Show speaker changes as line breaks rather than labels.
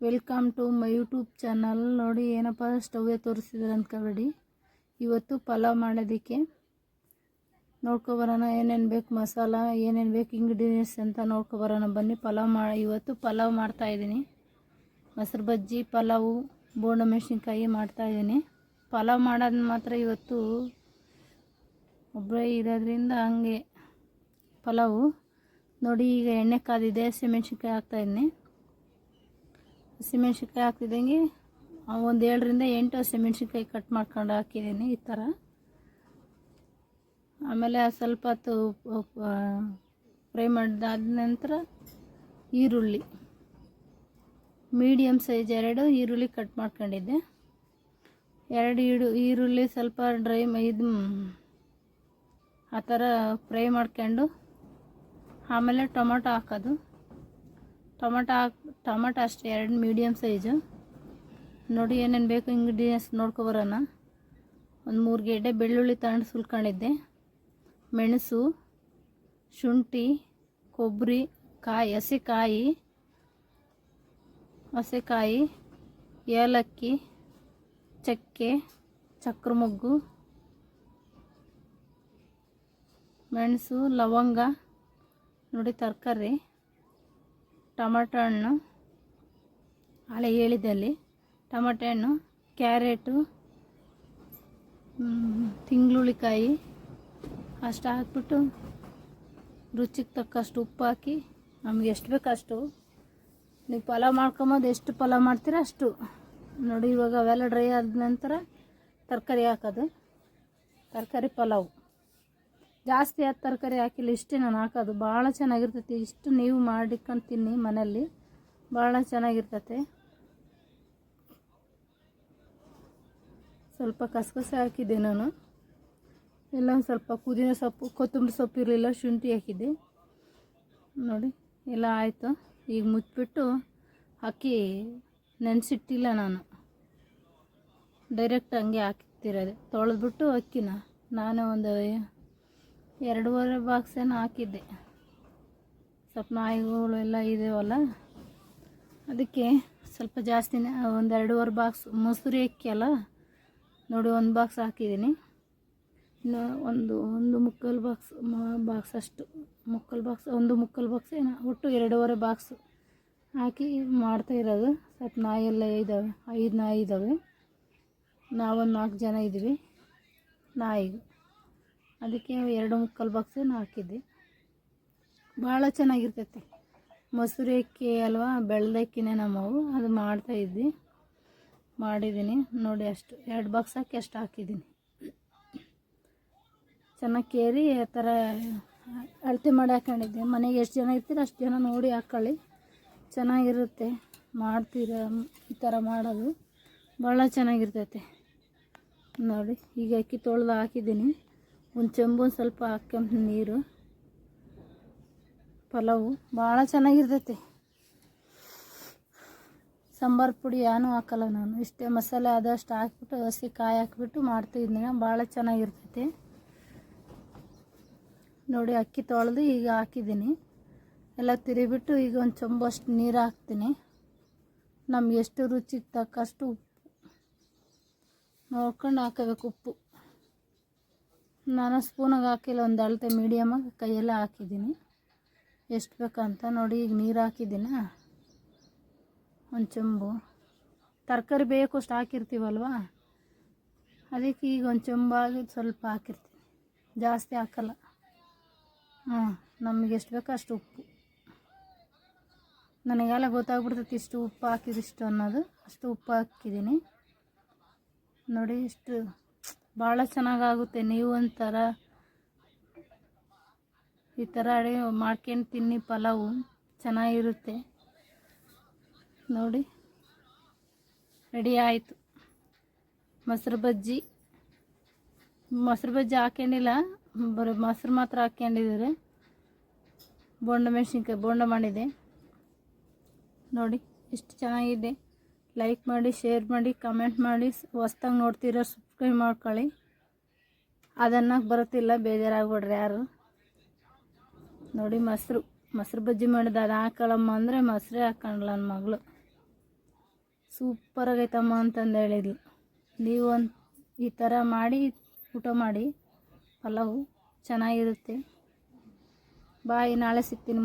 Welcome to my YouTube channel. ನೋಡಿ, ಏನಪ್ಪ ಸ್ಟವ್ವೇ ತೋರಿಸಿದ್ರೆ ಅಂದ್ಕೊಬೇಡಿ ಇವತ್ತು ಪಲಾವ್ ಮಾಡೋದಕ್ಕೆ ನೋಡ್ಕೊಬರೋಣ ಏನೇನು ಬೇಕು, ಮಸಾಲ, ಏನೇನು ಬೇಕು ಇಂಗ್ರೀಡಿಯೆಂಟ್ಸ್ ಅಂತ ನೋಡ್ಕೊಬರೋಣ ಬನ್ನಿ, ಪಲಾವ್ ಮಾ, ಇವತ್ತು ಪಲಾವ್ ಮಾಡ್ತಾಯಿದ್ದೀನಿ ಮೊಸರು ಬಜ್ಜಿ, ಪಲಾವು, ಬೋಂಡ ಮೆಣಸಿನ್ಕಾಯಿ ಮಾಡ್ತಾಯಿದ್ದೀನಿ ಪಲಾವ್ ಮಾಡೋದು ಮಾತ್ರ ಇವತ್ತು ಒಬ್ಬರೇ ಇರೋದ್ರಿಂದ ಹಂಗೆ ಪಲಾವು. ನೋಡಿ, ಈಗ ಎಣ್ಣೆ ಕಾದಿದೆ ಹಸಿಮೆಣ್ಸಿನ್ಕಾಯಿ ಹಾಕ್ತಾಯಿದ್ದೀನಿ ಹಸಿಮೆಣ್ಸಿನ್ಕಾಯಿ ಹಾಕ್ತಿದ್ದಂಗೆ ಒಂದು ಏಳರಿಂದ ಎಂಟು ಹಸಿಮೆಣ್ಸಿನ್ಕಾಯಿ ಕಟ್ ಮಾಡ್ಕೊಂಡು ಹಾಕಿದ್ದೀನಿ ಈ ಥರ ಆಮೇಲೆ ಸ್ವಲ್ಪ ಹೊತ್ತು ಫ್ರೈ ಮಾಡಿದಾದ ನಂತರ ಈರುಳ್ಳಿ. ಮೀಡಿಯಮ್ ಸೈಜ್ ಎರಡು ಈರುಳ್ಳಿ ಕಟ್ ಮಾಡ್ಕೊಂಡಿದ್ದೆ. ಎರಡು ಈಡು, ಈರುಳ್ಳಿ ಸ್ವಲ್ಪ ಡ್ರೈ ಇದು ಆ ಥರ ಫ್ರೈ ಮಾಡ್ಕೊಂಡು ಆಮೇಲೆ ಟೊಮೊಟೊ ಹಾಕೋದು. ಟೊಮೊಟೊ ಹಾಕಿ, ಟೊಮೊಟೊ ಅಷ್ಟೇ, ಎರಡು ಮೀಡಿಯಮ್ ಸೈಜು ನೋಡಿ ಏನೇನು ಬೇಕು ಇಂಗ್ರೀಡಿಯೆಂಟ್ಸ್ ನೋಡ್ಕೊಬರೋಣ ಒಂದು ಮೂರು ಗೆಡ್ಡೆ ಬೆಳ್ಳುಳ್ಳಿ ತಗೊಂಡು ಸುಲ್ಕೊಂಡಿದ್ದೆ. ಮೆಣಸು, ಶುಂಠಿ ಕೊಬ್ಬರಿ ಕಾಯಿ, ಹಸಿಕಾಯಿ ಹಸಿಕಾಯಿ, ಏಲಕ್ಕಿ, ಚಕ್ಕೆ ಚಕ್ರ ಮೊಗ್ಗು ಮೆಣಸು, ಲವಂಗ, ನೋಡಿ ತರಕಾರಿ. ಟೊಮಟೊ ಹಣ್ಣು. ಹಳೆ ಹೇಳಿದಲ್ಲಿ ಟೊಮಟೊ ಹಣ್ಣು, ಕ್ಯಾರೆಟು ತಿಂಗ್ಳುಳ್ಳಿಕಾಯಿ ಅಷ್ಟು ಹಾಕ್ಬಿಟ್ಟು ರುಚಿಗೆ ತಕ್ಕಷ್ಟು ಉಪ್ಪು ಹಾಕಿ, ನಮ್ಗೆ ಎಷ್ಟು ಬೇಕು ಅಷ್ಟು. ನೀವು ಪಲಾವ್ ಮಾಡ್ಕೊಂಬೋದು ಎಷ್ಟು ಪಲಾವ್ ಮಾಡ್ತೀರ ಅಷ್ಟು. ನೋಡಿ, ಇವಾಗ ಅವೆಲ್ಲ ಡ್ರೈ ಆದ ನಂತರ ತರಕಾರಿ ಹಾಕೋದು. ತರಕಾರಿ ಪಲಾವ್. ಜಾಸ್ತಿ ಆದ ತರಕಾರಿ ಹಾಕಿಲ್ಲ, ಇಷ್ಟೇ ನಾನು ಹಾಕೋದು. ಭಾಳ ಚೆನ್ನಾಗಿರ್ತೈತಿ. ಇಷ್ಟು ನೀವು ಮಾಡಿಕೊಂಡು ತಿನ್ನಿ ಮನೆಯಲ್ಲಿ. ಭಾಳ ಚೆನ್ನಾಗಿರ್ತೈತೆ. ಸ್ವಲ್ಪ ಕಸಕಸೆ ಹಾಕಿದ್ದೆ ನಾನು. ಎಲ್ಲ ಸ್ವಲ್ಪ ಪುದೀನ ಸೊಪ್ಪು, ಕೊತ್ತಂಬರಿ ಸೊಪ್ಪು ಇರಲಿಲ್ಲ, ಶುಂಠಿ ಹಾಕಿದ್ದೆ. ನೋಡಿ, ಎಲ್ಲ ಆಯಿತು. ಈಗ ಮುಚ್ಚಿಬಿಟ್ಟು ಅಕ್ಕಿ ನೆನೆಸಿಟ್ಟಿಲ್ಲ ನಾನು. ಡೈರೆಕ್ಟ್ ಹಂಗೆ ಹಾಕ್ತಿರೋದೆ. ತೊಳೆದ್ಬಿಟ್ಟು ಅಕ್ಕಿನ. ನಾನು ಒಂದು ಎರಡೂವರೆ ಬಾಕ್ಸ್ ಏನೋ ಹಾಕಿದ್ದೆ. ಸ್ವಲ್ಪ ನಾಯಿಗಳು ಎಲ್ಲ ಇದಾವಲ್ಲ, ಅದಕ್ಕೆ ಸ್ವಲ್ಪ ಜಾಸ್ತಿನೇ, ಒಂದು ಎರಡೂವರೆ ಬಾಕ್ಸ್ ಮೊಸರು ಅಲ್ಲ, ನೋಡಿ ಒಂದು ಬಾಕ್ಸ್ ಹಾಕಿದ್ದೀನಿ. ಇನ್ನು ಒಂದು ಒಂದು ಮುಕ್ಕಾಲು ಬಾಕ್ಸ್ ಬಾಕ್ಸ್ ಅಷ್ಟು, ಮುಕ್ಕಾಲು ಬಾಕ್ಸ್ ಒಂದು ಮುಕ್ಕಾಲು ಬಾಕ್ಸ್ ಏನೋ, ಒಟ್ಟು ಎರಡೂವರೆ ಬಾಕ್ಸ್ ಹಾಕಿ ಮಾಡ್ತಾ ಇರೋದು. ಸ್ವಲ್ಪ ನಾಯಿ ಇದ್ದಾವೆ ಐದು ನಾಯಿ ಇದ್ದಾವೆ ನಾವೊಂದು ನಾಲ್ಕು ಜನ ಇದ್ದೀವಿ ನಾಯಿಗೆ ಅದಕ್ಕೆ ಎರಡು ಮುಕ್ಕಾಲು ಬಾಕ್ಸನ್ನು ಹಾಕಿದ್ದೆ. ಭಾಳ ಚೆನ್ನಾಗಿರ್ತೈತೆ. ಮೊಸರು ಅಕ್ಕಿ ಅಲ್ವಾ ಬೆಳ್ದಕ್ಕಿನೇ ನಮ್ಮವು. ಅದು ಮಾಡ್ತಾಯಿದ್ವಿ ಮಾಡಿದ್ದೀನಿ. ನೋಡಿ ಅಷ್ಟು. ಎರಡು ಬಾಕ್ಸ್ ಹಾಕಿ ಅಷ್ಟು ಹಾಕಿದ್ದೀನಿ. ಚೆನ್ನಾಗಿ ಕೇರಿ, ಆ ಥರ ಅಳತೆ ಮಾಡಿ ಹಾಕೊಂಡಿದ್ದೆ. ಮನೆಗೆ ಎಷ್ಟು ಜನ ಇರ್ತೀರ ಅಷ್ಟು ಜನ ನೋಡಿ ಹಾಕೊಳ್ಳಿ. ಚೆನ್ನಾಗಿರುತ್ತೆ. ಮಾಡ್ತೀರ, ಈ ಥರ ಮಾಡೋದು. ಭಾಳ ಚೆನ್ನಾಗಿರ್ತೈತೆ. ನೋಡಿ, ಈಗ ಅಕ್ಕಿ ತೊಳೆದು ಹಾಕಿದ್ದೀನಿ. ಒಂದು ಚೆಂಬು ಸ್ವಲ್ಪ ಹಾಕ್ಕೊಂತ ನೀರು, ಪಲಾವು. ಭಾಳ ಚೆನ್ನಾಗಿರ್ತೈತಿ. ಸಾಂಬಾರು ಪುಡಿ ಏನೂ ಹಾಕಲ್ಲ ನಾನು. ಇಷ್ಟೇ ಮಸಾಲೆ ಆದಷ್ಟು ಹಾಕ್ಬಿಟ್ಟು, ಹಸಿ ಕಾಯಿ ಹಾಕ್ಬಿಟ್ಟು ಮಾಡ್ತಿದ್ದೀನಿ ಭಾಳ ಚೆನ್ನಾಗಿರ್ತೈತಿ. ನೋಡಿ, ಅಕ್ಕಿ ತೊಳೆದು ಈಗ ಹಾಕಿದ್ದೀನಿ. ಎಲ್ಲ ತಿರುಗಿಬಿಟ್ಟು ಈಗ ಒಂದು ಚೊಂಬು ಅಷ್ಟು ನೀರು ಹಾಕ್ತೀನಿ. ನಮ್ಗೆ ಎಷ್ಟು ರುಚಿಗೆ ತಕ್ಕಷ್ಟು ಉಪ್ಪು. ನೋಡ್ಕೊಂಡು ಹಾಕಬೇಕು ಉಪ್ಪು. ನಾನು ಸ್ಪೂನಾಗ ಹಾಕಿಲ್ಲ, ಒಂದು ಅಳತೆ ಮೀಡಿಯಮಾಗಿ ಕೈಯೆಲ್ಲ ಹಾಕಿದ್ದೀನಿ. ಎಷ್ಟು ಬೇಕಂತ ನೋಡಿ, ಈಗ ನೀರು ಹಾಕಿದ್ದೀನ? ಒಂದು ಚೊಂಬು. ತರಕಾರಿ ಬೇಕು, ಅಷ್ಟು ಹಾಕಿರ್ತೀವಲ್ವ? ಅದಕ್ಕೆ ಈಗ ಒಂದು ಚೊಂಬಾಗಿ ಸ್ವಲ್ಪ ಹಾಕಿರ್ತೀನಿ. ಜಾಸ್ತಿ ಹಾಕಲ್ಲ. ಹಾಂ, ನಮಗೆ ಎಷ್ಟು ಬೇಕೋ ಅಷ್ಟು ಉಪ್ಪು. ನನಗೆಲ್ಲ ಗೊತ್ತಾಗ್ಬಿಡ್ತೈತಿ ಇಷ್ಟು ಉಪ್ಪು ಹಾಕಿದಿಷ್ಟು ಅನ್ನೋದು? ಅಷ್ಟು ಉಪ್ಪು ಹಾಕಿದ್ದೀನಿ. ನೋಡಿ, ಇಷ್ಟು ಭಾಳ ಚೆನ್ನಾಗಾಗುತ್ತೆ. ನೀವು ಒಂಥರ ಈ ಥರ ಅಡುಗೆ ಮಾಡ್ಕೊಂಡು ತಿನ್ನಿ, ಪಲಾವು ಚೆನ್ನಾಗಿರುತ್ತೆ. ನೋಡಿ, ರೆಡಿ ಆಯಿತು. ಮೊಸರು ಬಜ್ಜಿ. ಮೊಸರು ಬಜ್ಜಿ ಹಾಕ್ಕೊಂಡಿಲ್ಲ, ಬರೀ ಮೊಸರು ಮಾತ್ರ ಹಾಕ್ಕೊಂಡಿದ್ದಾರೆ. ಬೋಂಡ ಮೆಣಸಿನ್ಕಾಯಿ, ಬೋಂಡ ಮಾಡಿದೆ. ನೋಡಿ, ಎಷ್ಟು ಚೆನ್ನಾಗಿದೆ. ಲೈಕ್ ಮಾಡಿ ಶೇರ್ ಮಾಡಿ ಕಮೆಂಟ್ ಮಾಡಿ, ಹೊಸ್ದಾಗಿ ನೋಡ್ತೀರ ಸಬ್ಸ್ಕ್ರೈಬ್ ಮಾಡ್ಕೊಳ್ಳಿ. ಅದನ್ನ ಬರುತ್ತಿಲ್ಲ, ಬೇಜಾರಾಗ್ಬಿಡ್ರಿ ಯಾರು. ನೋಡಿ ಮೊಸರು ಮೊಸರು ಬಜ್ಜಿ ಮಾಡಿದ ಅದು ಹಾಕೊಳ್ಳಮ್ಮ ಅಂದರೆ ಮೊಸರೇ ಹಾಕೊಂಡ್ಲ ನನ್ನ ಮಗಳು. ಸೂಪರ್ ಆಗೈತಮ್ಮ ಅಂತಂದು ಹೇಳಿದ್ಲು. ನೀವು ಒಂದು ಈ ಥರ ಮಾಡಿ, ಊಟ ಮಾಡಿ, ಪಲಾವು ಚೆನ್ನಾಗಿರುತ್ತೆ. ಬಾಯ್ ನಾಳೆ ಸಿಗ್ತೀನಿ